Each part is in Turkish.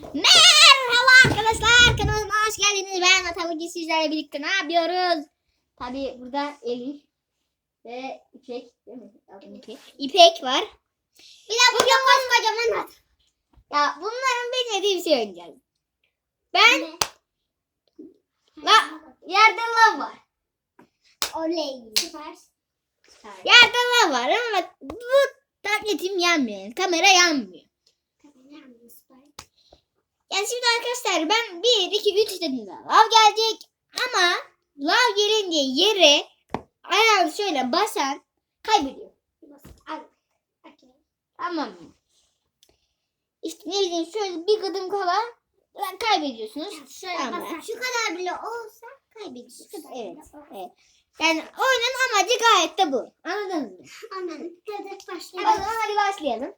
Merhaba arkadaşlar kanalıma hoş geldiniz. Ben Ata bugün sizlerle birlikte ne yapıyoruz? Tabi burada Elif ve İpek değil mi? İpek. İpek var. Bir de bugün koskocaman at. Ya bunların bilmediği bir şey oynayacağız. Ben la, yerde lav var. Oley. Süper. Yerde lav var ama bu tabletim yanmıyor. Kamera yanmıyor. Yani şimdi arkadaşlar ben 1, 2, 3 dediğimde lav gelecek ama lav gelince yere ayağını şöyle basan kaybediyor. Tamam mı? İşte ne bileyim şöyle bir gıdım kala lan kaybediyorsunuz. Şöyle Tamam. basar. Şu kadar bile olsa kaybediyorsun. Şu kadar Evet, evet. Yani oyunun amacı gayet de bu. Anladınız mı? Anladım. Hadi Hadi o başlayalım. zaman hadi başlayalım.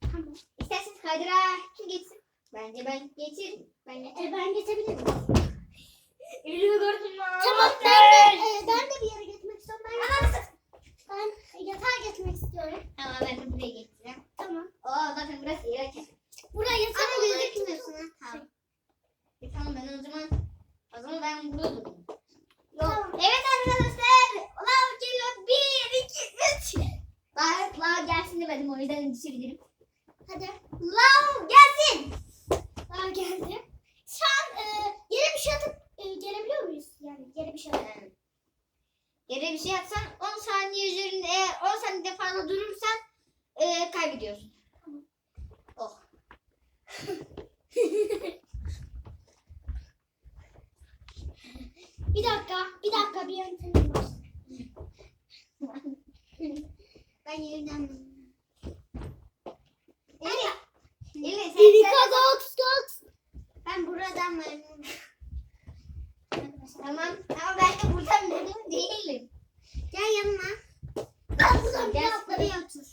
Tamam. İsterseniz kaydıra kim geçsin? Bence ben geçerim. Ben E, ben geçebilirim. Elimi gördüm mü? Tamam ben de, e, ben de bir yere geçmek istiyorum. Ben, ben yatağa geçmek istiyorum. Tamam ben de buraya geçeceğim. Tamam. Oo zaten burası iyi açar. Buraya Ama sana gözükmüyorsun gözükmüyorsun. ha. Tamam. E, tamam ben o zaman o zaman ben burada durayım. Yok. Tamam. Evet arkadaşlar. Lav geliyor. Bir, iki, üç. Lav, lav gelsin demedim o yüzden düşebilirim. Hadi. Lav gelsin. Daha geldi. Şu an e, yere bir şey atıp e, gelebiliyor muyuz? Yani yere bir şey atıp. Yere bir şey atsan 10 saniye üzerinde eğer 10 saniye fazla durursan e, kaybediyorsun. Oh. Bir dakika, bir dakika bir yöntemim var. ben yerden Eli. Eli sen, Dogs. Tamam. Ama ben de buradan memnun değilim. Gel yanıma. Ben buradan bir atlarıya otur.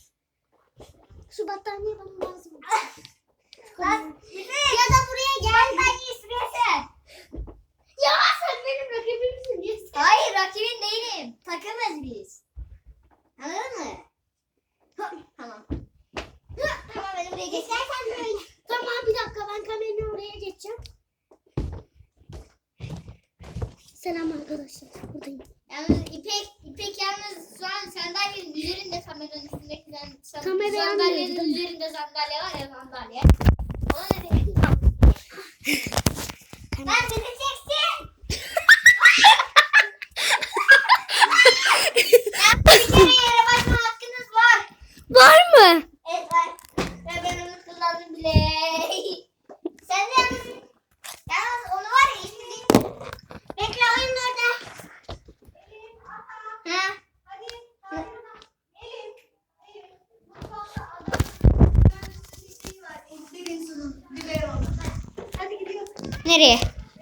Şu battaniye bana lazım. Lan ya da buraya gel. ben iyi sürüyorsun. Ya sen benim rakibimsin. Hayır rakibin değilim. Takımız biz. Anladın mı? Hı, Tamam. Hı, Tamam ben buraya geçeceğim. İstersen böyle. Tamam bir dakika ben kameranı oraya geçeceğim. Selam arkadaşlar. Buradayım. Yalnız İpek, İpek yalnız şu an sandalyenin üzerinde kameranın üstündeki san- Kamera yanmıyor, sandalyenin değil mi? üzerinde sandalye var ya sandalye. Ona ne demek? Lan gideceksin. ya bir kere yere basma hakkınız var. Var mı? Evet var. Ve ben onu kullandım bile. Sen de yalnız, yalnız onu var ya istediğin. Bekle oyun orada. Ha? Nereye?